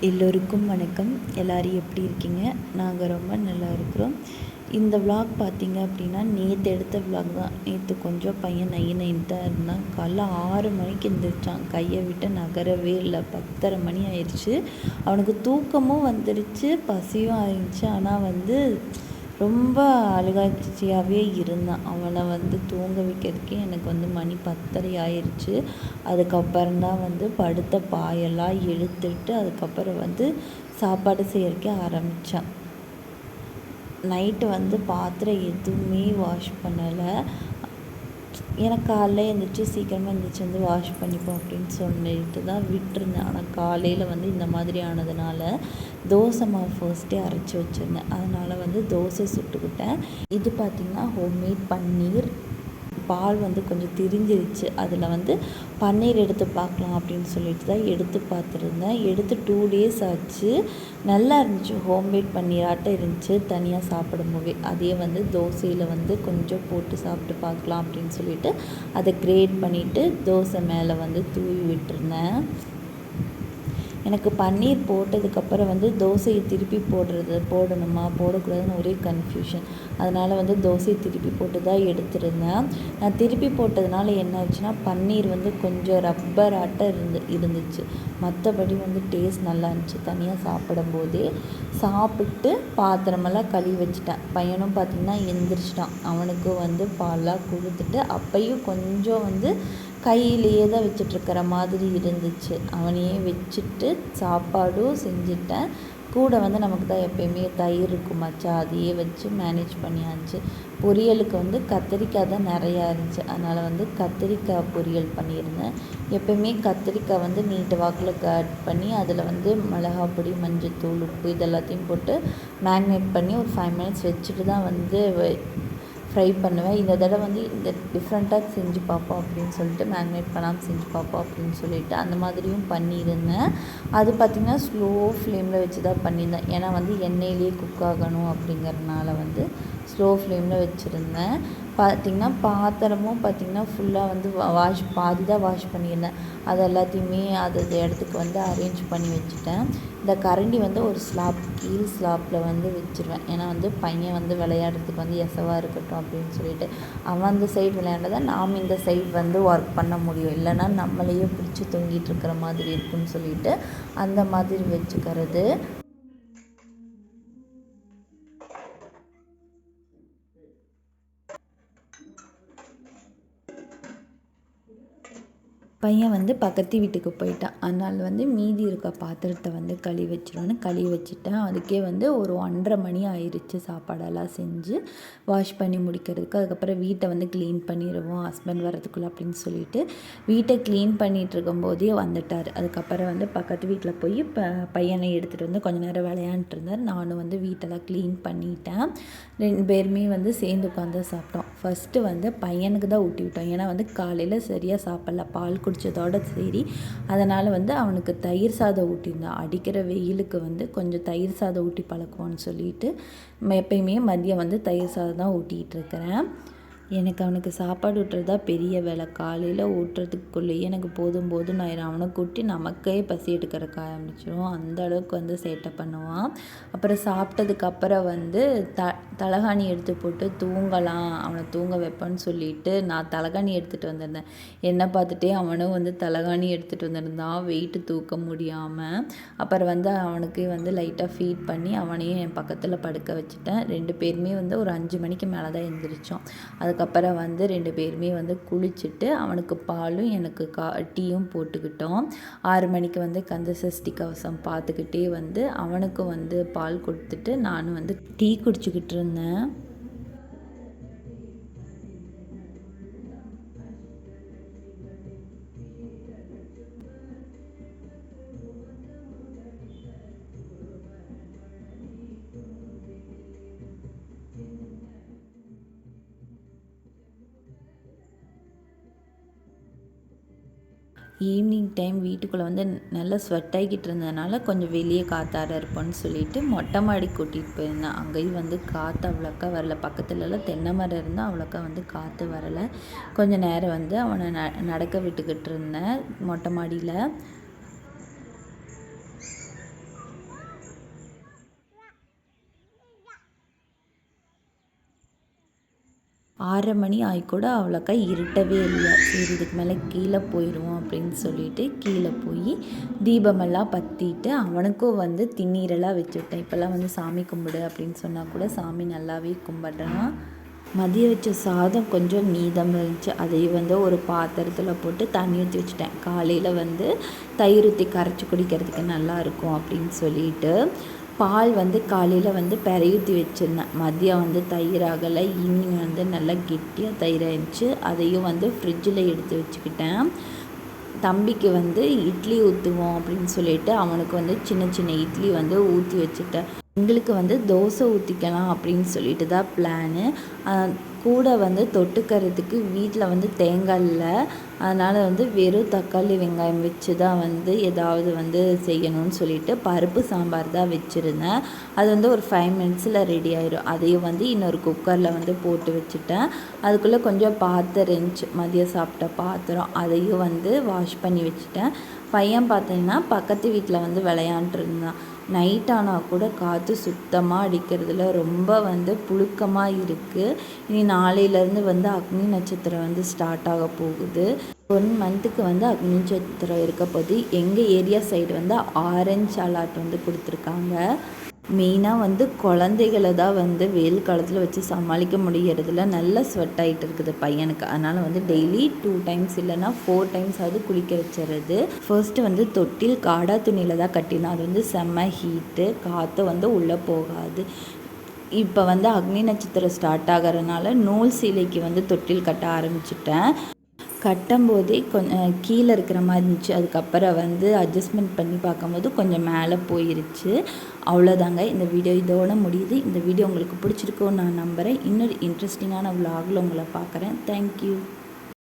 எல்லோருக்கும் வணக்கம். எல்லோரும் எப்படி இருக்கீங்க? நாங்கள் ரொம்ப நல்லா இருக்கிறோம். இந்த விளாக் பார்த்தீங்க அப்படின்னா நேற்று எடுத்த விளாக் தான். நேற்று கொஞ்சம் பையன் நைய நைன்னு தான் இருந்தான். காலைல ஆறு மணிக்கு எழுந்திரிச்சான் கையை விட்டு நகரவே இல்லை. பத்தரை மணி ஆயிடுச்சு. அவனுக்கு தூக்கமும் வந்துடுச்சு பசியும் ஆயிடுச்சு. ஆனால் வந்து ரொம்ப அழுகாட்சியாகவே இருந்தான். அவனை வந்து தூங்க வைக்கிறதுக்கே எனக்கு வந்து மணி பத்தரை ஆயிடுச்சு அதுக்கப்புறம் தான் வந்து படுத்த பாயெல்லாம் இழுத்துட்டு அதுக்கப்புறம் வந்து சாப்பாடு செய்யறதுக்கே ஆரம்பித்தான் நைட்டு வந்து பாத்திரம் எதுவுமே வாஷ் பண்ணலை. எனக்கு காலைல எழுந்திரிச்சி சீக்கிரமாக எழுந்திரிச்சி வந்து வாஷ் பண்ணிப்போம் அப்படின்னு சொல்லிட்டு தான் விட்டுருந்தேன். ஆனால் காலையில் வந்து இந்த மாதிரி ஆனதுனால தோசை மாவு ஃபர்ஸ்ட்டே அரைச்சி வச்சுருந்தேன். அதனால் வந்து தோசை சுட்டுக்கிட்டேன். இது பார்த்திங்கன்னா ஹோம்மேட் பன்னீர். பால் வந்து கொஞ்சம் திரிஞ்சிருச்சு. அதில் வந்து பன்னீர் எடுத்து பார்க்கலாம் அப்படின்னு சொல்லிட்டு தான் எடுத்து பார்த்துருந்தேன். எடுத்து டூ டேஸ் ஆச்சு. நல்லா இருந்துச்சு. ஹோம்மேட் பன்னீராட்டம் இருந்துச்சு. தனியாக சாப்பிடும் போது அதே வந்து தோசையில் வந்து கொஞ்சம் போட்டு சாப்பிட்டு பார்க்கலாம் அப்படின்னு சொல்லிட்டு அதை கிரேட் பண்ணிவிட்டு தோசை மேலே வந்து தூவி விட்டுருந்தேன். எனக்கு பன்னீர் போட்டதுக்கப்புறம் வந்து தோசையை திருப்பி போடுறது போடணுமா? போடக்கூடாதுன்னு ஒரே கன்ஃபியூஷன் அதனால் வந்து தோசையை திருப்பி போட்டு தான் எடுத்துருந்தேன். நான் திருப்பி போட்டதுனால என்ன ஆச்சுன்னா பன்னீர் வந்து கொஞ்சம் ரப்பர் ஆட்டம் இருந்து இருந்துச்சு. மற்றபடி வந்து டேஸ்ட் நல்லா இருந்துச்சு. தனியாக சாப்பிடும்போதே சாப்பிட்டு பாத்திரமெல்லாம் கழுவி வச்சுட்டேன். பையனும் பார்த்திங்கன்னா எந்திரிச்சிட்டான். அவனுக்கு வந்து பால்லாம் கொடுத்துட்டு அப்பையும் கொஞ்சம் வந்து கையிலேயே தான் வச்சிட்ருக்கிற மாதிரி இருந்துச்சு. அவனையே வச்சுட்டு சாப்பாடும் செஞ்சுட்டேன். கூட வந்து நமக்கு தான் எப்பயுமே தயிர் இருக்குமாச்சா அதையே வச்சு மேனேஜ் பண்ணியாச்சு. பொரியலுக்கு வந்து கத்திரிக்காய் தான் நிறையா இருந்துச்சு. அதனால் வந்து கத்திரிக்காய் பொரியல் பண்ணியிருந்தேன். எப்பயுமே கத்திரிக்காய் வந்து நீட்டு வாக்கில் கட் பண்ணி அதில் வந்து மிளகா பொடி மஞ்சள் உப்பு இதெல்லாத்தையும் போட்டு மேக்னேட் பண்ணி ஒரு ஃபைவ் மினிட்ஸ் வச்சுட்டு தான் வந்து ஃப்ரை பண்ணுவேன். இந்த தடவை வந்து இந்த டிஃப்ரெண்ட்டாக செஞ்சு பார்ப்போம் அப்படின்னு சொல்லிட்டு மேக்னேட் பண்ணாமல் செஞ்சு பார்ப்போம் அப்படின்னு சொல்லிட்டு அந்த மாதிரியும் பண்ணியிருந்தேன். அது பார்த்திங்கன்னா ஸ்லோ ஃப்ளேமில் வச்சு தான் பண்ணியிருந்தேன். ஏன்னா வந்து எண்ணெயிலேயே குக் ஆகணும் அப்படிங்கிறதுனால வந்து ஸ்லோ ஃப்ளேமில் வச்சுருந்தேன். பார்த்திங்கன்னா பாத்திரமும் பார்த்திங்கன்னா ஃபுல்லாக வந்து வாஷ் பாதி தான் வாஷ் பண்ணியிருந்தேன். அது எல்லாத்தையுமே அது இடத்துக்கு வந்து அரேஞ்ச் பண்ணி வச்சுட்டேன். இந்த கரண்டி வந்து ஒரு ஸ்லாப் கீழ் ஸ்லாப்பில் வந்து வச்சுருவேன். ஏன்னா வந்து பையன் வந்து விளையாடுறதுக்கு வந்து எசவாக இருக்கட்டும் அப்படின்னு சொல்லிட்டு அவன் அந்த சைடு விளையாண்டதை நாம் இந்த சைடு வந்து ஒர்க் பண்ண முடியும். இல்லைன்னா நம்மளையே பிடிச்சி தொங்கிட்டு இருக்கிற மாதிரி இருக்குன்னு சொல்லிட்டு அந்த மாதிரி வச்சுக்கிறது. பையன் வந்து பக்கத்து வீட்டுக்கு போயிட்டான். அதனால் வந்து மீதி இருக்க பாத்திரத்தை வந்து கழுவி வச்சிருவான்னு கழுவி வச்சுட்டேன். அதுக்கே வந்து ஒரு ஒன்றரை மணி ஆயிடுச்சு சாப்பாடெல்லாம் செஞ்சு வாஷ் பண்ணி முடிக்கிறதுக்கு. அதுக்கப்புறம் வீட்டை வந்து க்ளீன் பண்ணிடுவோம் ஹஸ்பண்ட் வரதுக்குள்ளே அப்படின்னு சொல்லிட்டு வீட்டை க்ளீன் பண்ணிகிட்டு இருக்கும்போதே வந்துட்டார். அதுக்கப்புறம் வந்து பக்கத்து வீட்டில் போய் ப பையனை எடுத்துகிட்டு வந்து கொஞ்சம் நேரம் விளையாண்டுட்டு இருந்தார். நானும் வந்து வீட்டெல்லாம் க்ளீன் பண்ணிட்டேன். ரெண்டு பேருமே வந்து சேர்ந்து உட்காந்து சாப்பிட்டோம். ஃபஸ்ட்டு வந்து பையனுக்கு தான் ஊட்டி விட்டோம். ஏன்னா வந்து காலையில் சரியாக சாப்பிட்ல. பால் குடித்ததோட சரி. அதனால் வந்து அவனுக்கு தயிர் சாதம் ஊட்டியிருந்தான் அடிக்கிற வெயிலுக்கு வந்து கொஞ்சம் தயிர் சாதம் ஊட்டி பழக்குவோன்னு சொல்லிட்டு எப்பயுமே மதியம் வந்து தயிர் சாதம் தான் ஊட்டிகிட்டு இருக்கிறேன். எனக்கு அவனுக்கு சாப்பாடு ஊட்டுறது தான் பெரிய வேலை. காலையில் ஊட்டுறதுக்குள்ளேயே எனக்கு போதும் போதும் ஆயிரும். அவனை கூட்டி நமக்கே பசி எடுக்கிறக்க ஆரம்பிச்சிடும் அந்த அளவுக்கு வந்து சேட்டை பண்ணுவான். அப்புறம் சாப்பிட்டதுக்கப்புறம் வந்து த தலகாணி எடுத்து போட்டு தூங்கலாம். அவனை தூங்க வைப்பேன்னு சொல்லிட்டு நான் தலகாணி எடுத்துகிட்டு வந்திருந்தேன். என்னை பார்த்துட்டே அவனும் வந்து தலகாணி எடுத்துகிட்டு வந்திருந்தான். வெயிட்டு தூக்க முடியாமல் அப்புறம் வந்து அவனுக்கு வந்து லைட்டாக ஃபீட் பண்ணி அவனையும் என் பக்கத்தில் படுக்க வச்சுட்டேன். ரெண்டு பேருமே வந்து ஒரு அஞ்சு மணிக்கு மேலே தான் எழுந்திரிச்சோம் அது அதுக்கப்புறம் வந்து ரெண்டு பேருமே வந்து குளிச்சுட்டு அவனுக்கு பாலும் எனக்கு கா டீயும் போட்டுக்கிட்டோம். ஆறு மணிக்கு வந்து கந்த சஷ்டி கவசம் பார்த்துக்கிட்டே வந்து அவனுக்கும் வந்து பால் கொடுத்துட்டு நானும் வந்து டீ குடிச்சிக்கிட்டு இருந்தேன். ஈவினிங் டைம் வீட்டுக்குள்ளே வந்து நல்லா ஸ்வெட் ஆகிக்கிட்டு இருந்ததுனால கொஞ்சம் வெளியே காற்றாட இருப்போம்னு சொல்லிட்டு மொட்டை மாடி கூட்டிகிட்டு போயிருந்தேன். அங்கேயும் வந்து காற்று அவ்வளோக்கா வரல. பக்கத்துலலாம் தென்னை மரம் இருந்தால் அவ்வளோக்கா வந்து காற்று வரலை. கொஞ்சம் நேரம் வந்து அவனை ந நடக்க விட்டுக்கிட்டு இருந்தேன் மொட்டை மாடியில். ஆறரை மணி ஆகி கூட அவ்வளோக்கா இருட்டவே இல்லை. சரி இதுக்கு மேலே கீழே போயிடுவோம் அப்படின்னு சொல்லிட்டு கீழே போய் தீபமெல்லாம் பற்றிட்டு அவனுக்கும் வந்து திண்ணீரெல்லாம் வச்சுட்டேன். இப்போல்லாம் வந்து சாமி கும்பிடு அப்படின்னு சொன்னால் கூட சாமி நல்லாவே கும்பிட்றான். மதியம் வச்ச சாதம் கொஞ்சம் மீதம் இருந்துச்சு. அதை வந்து ஒரு பாத்திரத்தில் போட்டு தண்ணி ஊற்றி வச்சுட்டேன். காலையில் வந்து தயிர் ஊற்றி கரைச்சி குடிக்கிறதுக்கு நல்லாயிருக்கும் அப்படின்னு சொல்லிட்டு பால் வந்து காலையில் வந்து பெரையூற்றி வச்சுருந்தேன். மதியம் வந்து தயிர் ஆகலை ஈவினிங் வந்து நல்லா கெட்டியாக தயிர் ஆயிடுச்சு. அதையும் வந்து ஃப்ரிட்ஜில் எடுத்து வச்சுக்கிட்டேன். தம்பிக்கு வந்து இட்லி ஊற்றுவோம் அப்படின்னு சொல்லிட்டு அவனுக்கு வந்து சின்ன சின்ன இட்லி வந்து ஊற்றி வச்சுட்டேன். எங்களுக்கு வந்து தோசை ஊற்றிக்கலாம் அப்படின்னு சொல்லிட்டு தான் பிளானு கூட வந்து தொட்டுக்கிறதுக்கு வீட்டில் வந்து தேங்காய் இல்லை. அதனால் வந்து வெறும் தக்காளி வெங்காயம் வச்சு தான் வந்து ஏதாவது வந்து செய்யணும்னு சொல்லிட்டு பருப்பு சாம்பார் தான் வச்சுருந்தேன். அது வந்து ஒரு ஃபைவ் மினிட்ஸில் ரெடி ஆயிடும் அதையும் வந்து இன்னொரு குக்கரில் வந்து போட்டு வச்சுட்டேன். அதுக்குள்ளே கொஞ்சம் பாத்திரம் இருந்துச்சு. மதியம் சாப்பிட்ட பாத்திரம் அதையும் வந்து வாஷ் பண்ணி வச்சுட்டேன். பையன் பார்த்தீங்கன்னா பக்கத்து வீட்டில் வந்து விளையாண்டுருந்தான் நைட் ஆனால் கூட காற்று சுத்தமாக அடிக்கிறதுல ரொம்ப வந்து புழுக்கமாக இருக்குது இனி நாளையிலேருந்து வந்து அக்னி நட்சத்திரம் வந்து ஸ்டார்ட் ஆக போகுது. ஒன் மந்த்துக்கு வந்து அக்னி நட்சத்திரம் இருக்க போது எங்கள் ஏரியா சைடு வந்து ஆரஞ்ச் அலர்ட் வந்து கொடுத்துருக்காங்க. மெயினாக வந்து குழந்தைகளை தான் வந்து வெயில் காலத்தில் வச்சு சமாளிக்க முடியறதில்ல நல்ல ஸ்வெட் ஆகிட்டு இருக்குது பையனுக்கு. அதனால் வந்து டெய்லி டூ டைம்ஸ் இல்லைன்னா ஃபோர் டைம்ஸ் ஆகுது குளிக்க வச்சுறது. ஃபர்ஸ்ட்டு வந்து தொட்டில் காடா துணியில் தான் கட்டினோம். அது வந்து செம்ம ஹீட்டு காற்று வந்து உள்ளே போகாது. இப்போ வந்து அக்னி நட்சத்திரம் ஸ்டார்ட் ஆகிறதுனால நூல் சீலைக்கு வந்து தொட்டில் கட்ட ஆரம்பிச்சிட்டேன். கட்டும்போதே கொஞ்சம் கீழே இருக்கிற மாதிரி இருந்துச்சு. அதுக்கப்புறம் வந்து அட்ஜஸ்ட்மெண்ட் பண்ணி பார்க்கும்போது கொஞ்சம் மேலே போயிருச்சு. அவ்வளோதாங்க. இந்த வீடியோ இதோட முடியுது. இந்த வீடியோ உங்களுக்கு பிடிச்சிருக்கோன்னு நான் நம்புகிறேன் இன்னொரு இன்ட்ரெஸ்டிங்கான விலாகில் உங்களை பார்க்குறேன். தேங்க்யூ